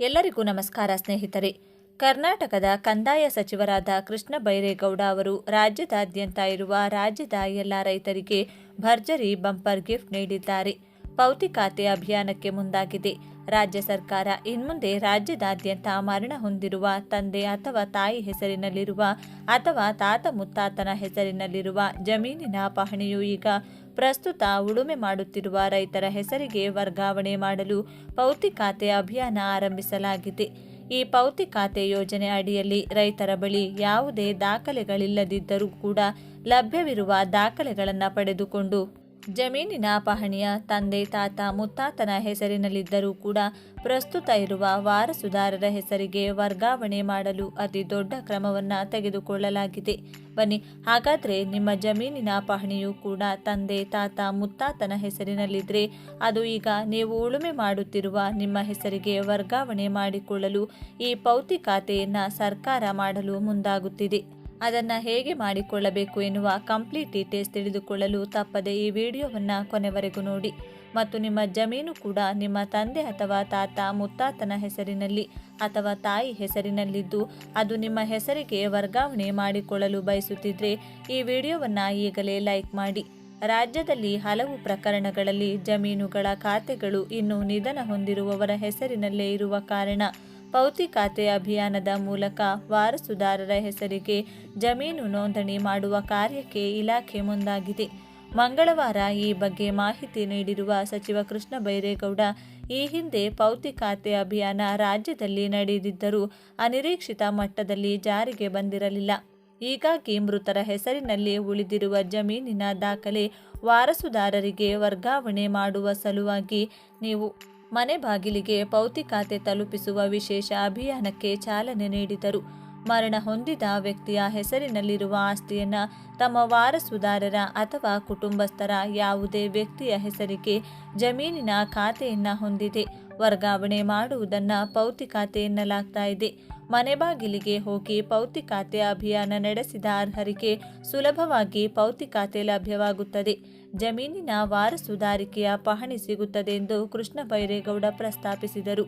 ಎಲ್ಲರಿಗೂ ನಮಸ್ಕಾರ ಸ್ನೇಹಿತರೆ. ಕರ್ನಾಟಕದ ಕಂದಾಯ ಸಚಿವರಾದ ಕೃಷ್ಣ ಬೈರೇಗೌಡ ಅವರು ರಾಜ್ಯದಾದ್ಯಂತ ಇರುವ ರಾಜ್ಯದ ಎಲ್ಲ ರೈತರಿಗೆ ಭರ್ಜರಿ ಬಂಪರ್ ಗಿಫ್ಟ್ ನೀಡಿದ್ದಾರೆ. ಪೌತಿ ಖಾತೆ ಅಭಿಯಾನಕ್ಕೆ ಮುಂದಾಗಿದೆ. ರಾಜ್ಯ ಸರ್ಕಾರ ಇನ್ಮುಂದೆ ರಾಜ್ಯದಾದ್ಯಂತ ಮರಣ ಹೊಂದಿರುವ ತಂದೆ ಅಥವಾ ತಾಯಿ ಹೆಸರಿನಲ್ಲಿರುವ ಅಥವಾ ತಾತ ಮುತ್ತಾತನ ಹೆಸರಿನಲ್ಲಿರುವ ಜಮೀನಿನ ಪಹಣಿಯು ಈಗ ಪ್ರಸ್ತುತ ಉಳುಮೆ ಮಾಡುತ್ತಿರುವ ರೈತರ ಹೆಸರಿಗೆ ವರ್ಗಾವಣೆ ಮಾಡಲು ಪೌತಿ ಖಾತೆ ಅಭಿಯಾನ ಆರಂಭಿಸಲಾಗಿದೆ. ಈ ಪೌತಿ ಖಾತೆ ಯೋಜನೆ ಅಡಿಯಲ್ಲಿ ರೈತರ ಬಳಿ ಯಾವುದೇ ದಾಖಲೆಗಳಿಲ್ಲದಿದ್ದರೂ ಕೂಡ ಲಭ್ಯವಿರುವ ದಾಖಲೆಗಳನ್ನು ಪಡೆದುಕೊಂಡು ಜಮೀನಿನ ಪಹಣಿಯ ತಂದೆ, ತಾತ, ಮುತ್ತಾತನ ಹೆಸರಿನಲ್ಲಿದ್ದರೂ ಕೂಡ ಪ್ರಸ್ತುತ ಇರುವ ವಾರಸುದಾರರ ಹೆಸರಿಗೆ ವರ್ಗಾವಣೆ ಮಾಡಲು ಅತಿ ದೊಡ್ಡ ಕ್ರಮವನ್ನು ತೆಗೆದುಕೊಳ್ಳಲಾಗಿದೆ. ಬನ್ನಿ, ಹಾಗಾದರೆ ನಿಮ್ಮ ಜಮೀನಿನ ಪಹಣಿಯು ಕೂಡ ತಂದೆ, ತಾತ, ಮುತ್ತಾತನ ಹೆಸರಿನಲ್ಲಿದ್ದರೆ ಅದು ಈಗ ನೀವು ಉಳುಮೆ ಮಾಡುತ್ತಿರುವ ನಿಮ್ಮ ಹೆಸರಿಗೆ ವರ್ಗಾವಣೆ ಮಾಡಿಕೊಳ್ಳಲು ಈ ಪೌತಿ ಖಾತೆಯನ್ನು ಸರ್ಕಾರ ಮಾಡಲು ಮುಂದಾಗುತ್ತಿದೆ. ಅದನ್ನು ಹೇಗೆ ಮಾಡಿಕೊಳ್ಳಬೇಕು ಎನ್ನುವ ಕಂಪ್ಲೀಟ್ ಡೀಟೇಲ್ಸ್ ತಿಳಿದುಕೊಳ್ಳಲು ತಪ್ಪದೆ ಈ ವಿಡಿಯೋವನ್ನು ಕೊನೆವರೆಗೂ ನೋಡಿ. ಮತ್ತು ನಿಮ್ಮ ಜಮೀನು ಕೂಡ ನಿಮ್ಮ ತಂದೆ ಅಥವಾ ತಾತ ಮುತ್ತಾತನ ಹೆಸರಿನಲ್ಲಿ ಅಥವಾ ತಾಯಿ ಹೆಸರಿನಲ್ಲಿದ್ದು ಅದು ನಿಮ್ಮ ಹೆಸರಿಗೆ ವರ್ಗಾವಣೆ ಮಾಡಿಕೊಳ್ಳಲು ಬಯಸುತ್ತಿದ್ದರೆ ಈ ವಿಡಿಯೋವನ್ನು ಈಗಲೇ ಲೈಕ್ ಮಾಡಿ. ರಾಜ್ಯದಲ್ಲಿ ಹಲವು ಪ್ರಕರಣಗಳಲ್ಲಿ ಜಮೀನುಗಳ ಖಾತೆಗಳು ಇನ್ನೂ ನಿಧನ ಹೊಂದಿರುವವರ ಹೆಸರಿನಲ್ಲೇ ಇರುವ ಕಾರಣ. ಪೌತಿ ಖಾತೆ ಅಭಿಯಾನದ ಮೂಲಕ ವಾರಸುದಾರರ ಹೆಸರಿಗೆ ಜಮೀನು ನೋಂದಣಿ ಮಾಡುವ ಕಾರ್ಯಕ್ಕೆ ಇಲಾಖೆ ಮುಂದಾಗಿದೆ. ಮಂಗಳವಾರ ಈ ಬಗ್ಗೆ ಮಾಹಿತಿ ನೀಡಿರುವ ಸಚಿವ ಕೃಷ್ಣ ಬೈರೇಗೌಡ, ಈ ಹಿಂದೆ ಪೌತಿ ಖಾತೆ ಅಭಿಯಾನ ರಾಜ್ಯದಲ್ಲಿ ನಡೆದಿದ್ದರೂ ಅನಿರೀಕ್ಷಿತ ಮಟ್ಟದಲ್ಲಿ ಜಾರಿಗೆ ಬಂದಿರಲಿಲ್ಲ. ಹೀಗಾಗಿ ಮೃತರ ಹೆಸರಿನಲ್ಲಿ ಉಳಿದಿರುವ ಜಮೀನಿನ ದಾಖಲೆ ವಾರಸುದಾರರಿಗೆ ವರ್ಗಾವಣೆ ಮಾಡುವ ಸಲುವಾಗಿ ನೀವು ಮನೆ ಬಾಗಿಲಿಗೆ ಪೌತಿ ಖಾತೆ ತಲುಪಿಸುವ ವಿಶೇಷ ಅಭಿಯಾನಕ್ಕೆ ಚಾಲನೆ ನೀಡಿದರು. ಮರಣ ಹೊಂದಿದ ವ್ಯಕ್ತಿಯ ಹೆಸರಿನಲ್ಲಿರುವ ಆಸ್ತಿಯನ್ನು ತಮ್ಮ ವಾರಸುದಾರರ ಅಥವಾ ಕುಟುಂಬಸ್ಥರ ಯಾವುದೇ ವ್ಯಕ್ತಿಯ ಹೆಸರಿಗೆ ಜಮೀನಿನ ಖಾತೆಯನ್ನು ಹೊಂದಿದೆ. ವರ್ಗಾವಣೆ ಮಾಡುವುದನ್ನು ಪೌತಿ ಖಾತೆ ಎನ್ನಲಾಗ್ತಾ ಇದೆ. ಮನೆ ಬಾಗಿಲಿಗೆ ಹೋಗಿ ಪೌತಿ ಖಾತೆ ಅಭಿಯಾನ ನಡೆಸಿದ ಅರ್ಹರಿಗೆ ಸುಲಭವಾಗಿ ಪೌತಿ ಖಾತೆ ಲಭ್ಯವಾಗುತ್ತದೆ. ಜಮೀನಿನ ವಾರಸುದಾರಿಕೆಯ ಪಹಣಿ ಸಿಗುತ್ತದೆ ಎಂದು ಕೃಷ್ಣ ಬೈರೇಗೌಡ ಪ್ರಸ್ತಾಪಿಸಿದರು.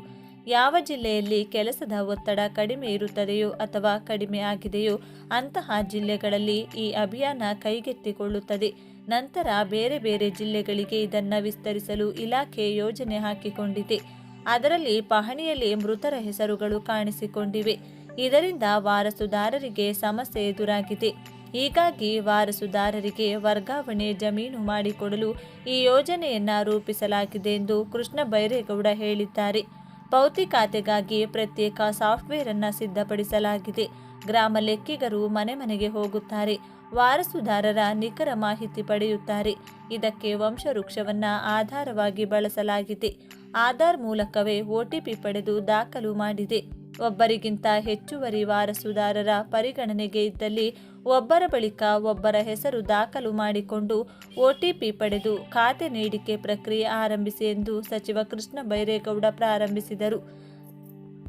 ಯಾವ ಜಿಲ್ಲೆಯಲ್ಲಿ ಕೆಲಸದ ಒತ್ತಡ ಕಡಿಮೆ ಇರುತ್ತದೆಯೋ ಅಥವಾ ಕಡಿಮೆ ಆಗಿದೆಯೋ ಅಂತಹ ಜಿಲ್ಲೆಗಳಲ್ಲಿ ಈ ಅಭಿಯಾನ ಕೈಗೆತ್ತಿಕೊಳ್ಳುತ್ತದೆ. ನಂತರ ಬೇರೆ ಬೇರೆ ಜಿಲ್ಲೆಗಳಿಗೆ ಇದನ್ನು ವಿಸ್ತರಿಸಲು ಇಲಾಖೆ ಯೋಜನೆ ಹಾಕಿಕೊಂಡಿದೆ. ಅದರಲ್ಲಿ ಪಹಣಿಯಲ್ಲಿ ಮೃತರ ಹೆಸರುಗಳು ಕಾಣಿಸಿಕೊಂಡಿವೆ. ಇದರಿಂದ ವಾರಸುದಾರರಿಗೆ ಸಮಸ್ಯೆ ಎದುರಾಗಿದೆ. ಹೀಗಾಗಿ ವಾರಸುದಾರರಿಗೆ ವರ್ಗಾವಣೆ ಜಮೀನು ಮಾಡಿಕೊಡಲು ಈ ಯೋಜನೆಯನ್ನ ರೂಪಿಸಲಾಗಿದೆ ಎಂದು ಕೃಷ್ಣ ಬೈರೇಗೌಡ ಹೇಳಿದ್ದಾರೆ. ಪೌತಿ ಖಾತೆಗಾಗಿ ಪ್ರತ್ಯೇಕ ಸಾಫ್ಟ್ವೇರ್ ಅನ್ನ ಸಿದ್ಧಪಡಿಸಲಾಗಿದೆ. ಗ್ರಾಮ ಲೆಕ್ಕಿಗರು ಮನೆ ಮನೆಗೆ ಹೋಗುತ್ತಾರೆ. ವಾರಸುದಾರರ ನಿಖರ ಮಾಹಿತಿ ಪಡೆಯುತ್ತಾರೆ. ಇದಕ್ಕೆ ವಂಶವೃಕ್ಷವನ್ನ ಆಧಾರವಾಗಿ ಬಳಸಲಾಗಿದೆ. ಆಧಾರ್ ಮೂಲಕವೇ ಒಟಿಪಿ ಪಡೆದು ದಾಖಲು ಮಾಡಿದೆ. ಒಬ್ಬರಿಗಿಂತ ಹೆಚ್ಚುವರಿ ವಾರಸುದಾರರ ಪರಿಗಣನೆಗೆ ಇದ್ದಲ್ಲಿ ಒಬ್ಬರ ಬಳಿಕ ಒಬ್ಬರ ಹೆಸರು ದಾಖಲು ಮಾಡಿಕೊಂಡು ಒಟಿಪಿ ಪಡೆದು ಖಾತೆ ನೀಡಿಕೆ ಪ್ರಕ್ರಿಯೆ ಆರಂಭಿಸಿ ಎಂದು ಸಚಿವ ಕೃಷ್ಣ ಬೈರೇಗೌಡ ಪ್ರಾರಂಭಿಸಿದರು.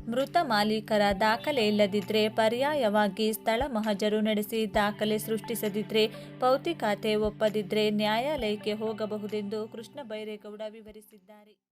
ಮೃತ ಮಾಲೀಕರ ದಾಖಲೆ ಇಲ್ಲದಿದ್ದರೆ ಪರ್ಯಾಯವಾಗಿ ಸ್ಥಳ ಮಹಜರು ನಡೆಸಿ ದಾಖಲೆ ಸೃಷ್ಟಿಸದಿದ್ದರೆ ಪೌತಿ ಖಾತೆ ಒಪ್ಪದಿದ್ದರೆ ನ್ಯಾಯಾಲಯಕ್ಕೆ ಹೋಗಬಹುದೆಂದು ಕೃಷ್ಣ ಬೈರೇಗೌಡ ವಿವರಿಸಿದ್ದಾರೆ.